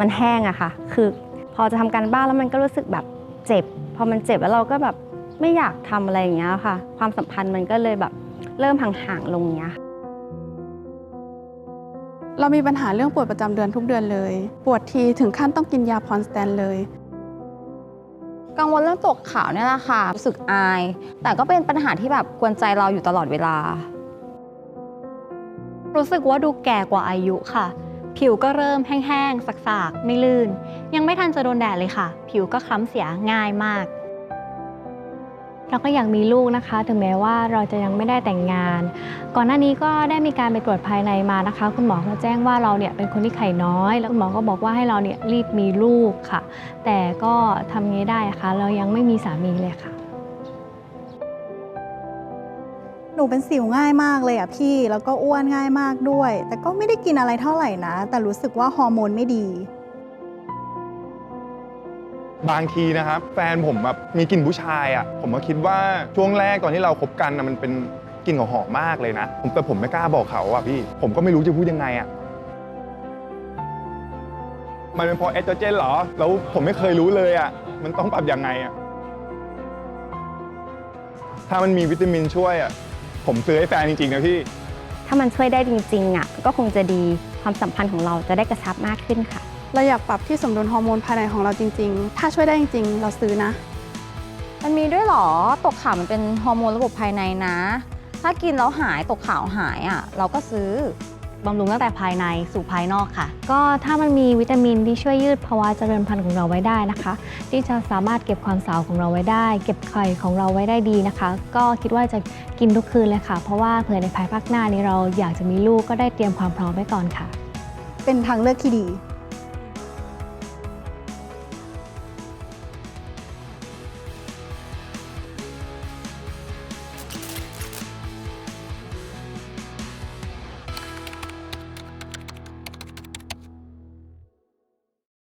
มันแห้งอะค่ะ คือพอจะทำการบ้านแล้วมันก็รู้สึกแบบเจ็บ พอมันเจ็บแล้วเราก็แบบไม่อยากทำอะไรอย่างเงี้ยค่ะ ความสัมพันธ์มันก็เลยแบบเริ่มห่างๆลงเงี้ยเรามีปัญหาเรื่องปวดประจำเดือนทุกเดือนเลย ปวดทีถึงขั้นต้องกินยาพรสแตนเลย กังวลเรื่องตกขาวเนี่ยแหละค่ะ รู้สึกอาย แต่ก็เป็นปัญหาที่แบบกวนใจเราอยู่ตลอดเวลา รู้สึกว่าดูแก่กว่าอายุค่ะ ผิวก็เริ่มแห้งๆสักๆ ไม่ลื่น ยังไม่ทันจะโดนแดดเลยค่ะ ผิวก็คล้ำเสียง่ายมาก เราก็อยากมีลูกนะคะ ถึงแม้ว่าเราจะยังไม่ได้แต่งงาน ก่อนหน้านี้ก็ได้มีการไปตรวจภายในมานะคะ คุณหมอก็แจ้งว่าเราเนี่ยเป็นคนที่ไข่น้อย แล้วคุณหมอก็บอกว่าให้เราเนี่ยรีบมีลูกค่ะ แต่ก็ทำไงได้อะคะเรายังไม่มีสามีเลยค่ะ หนูเป็นสิวง่ายมากเลยอะพี่ แล้วก็อ้วนง่ายมากด้วย แต่ก็ไม่ได้กินอะไรเท่าไหร่นะ แต่รู้สึกว่าฮอร์โมนไม่ดี บางทีนะครับ แฟนผมแบบมีกลิ่นผู้ชายอะ ผมก็คิดว่าช่วงแรกตอนที่เราคบกันนะมันเป็นกลิ่นของหอมมากเลยนะ ผมแต่ผมไม่กล้าบอกเขาอะพี่ ผมก็ไม่รู้จะพูดยังไงอะ มันเป็นเพราะเอสโตรเจนเหรอ แล้วผมไม่เคยรู้เลยอะ มันต้องปรับยังไงอะ ถ้ามันมีวิตามินช่วยอะ ผมซื้อให้แฟนจริงๆนะพี่ ถ้ามันช่วยได้จริงๆอะก็คงจะดีความสัมพันธ์ของเราจะได้กระชับมากขึ้นค่ะ เราอยากปรับที่สมดุลฮอร์โมนภายในของเราจริง ๆ ถ้าช่วยได้จริง ๆ เราซื้อนะ มันมีด้วยเหรอตกขาวมันเป็นฮอร์โมนระบบภายในนะ ถ้ากินแล้วหายตกขาวหายอะเราก็ซื้อ บำรุงตั้งแต่ภายในสู่ภายนอกค่ะ ก็ถ้ามันมีวิตามินที่ช่วยยืดภาวะเจริญพันธุ์ของเราไว้ได้นะคะ ที่จะสามารถเก็บความสาวของเราไว้ได้ เก็บไข่ของเราไว้ได้ดีนะคะ ก็คิดว่าจะกินทุกคืนเลยค่ะ เพราะว่าเผื่อในภายภาคหน้านี้เราอยากจะมีลูกก็ได้เตรียมความพร้อมไว้ก่อนค่ะ เป็นทางเลือกที่ดี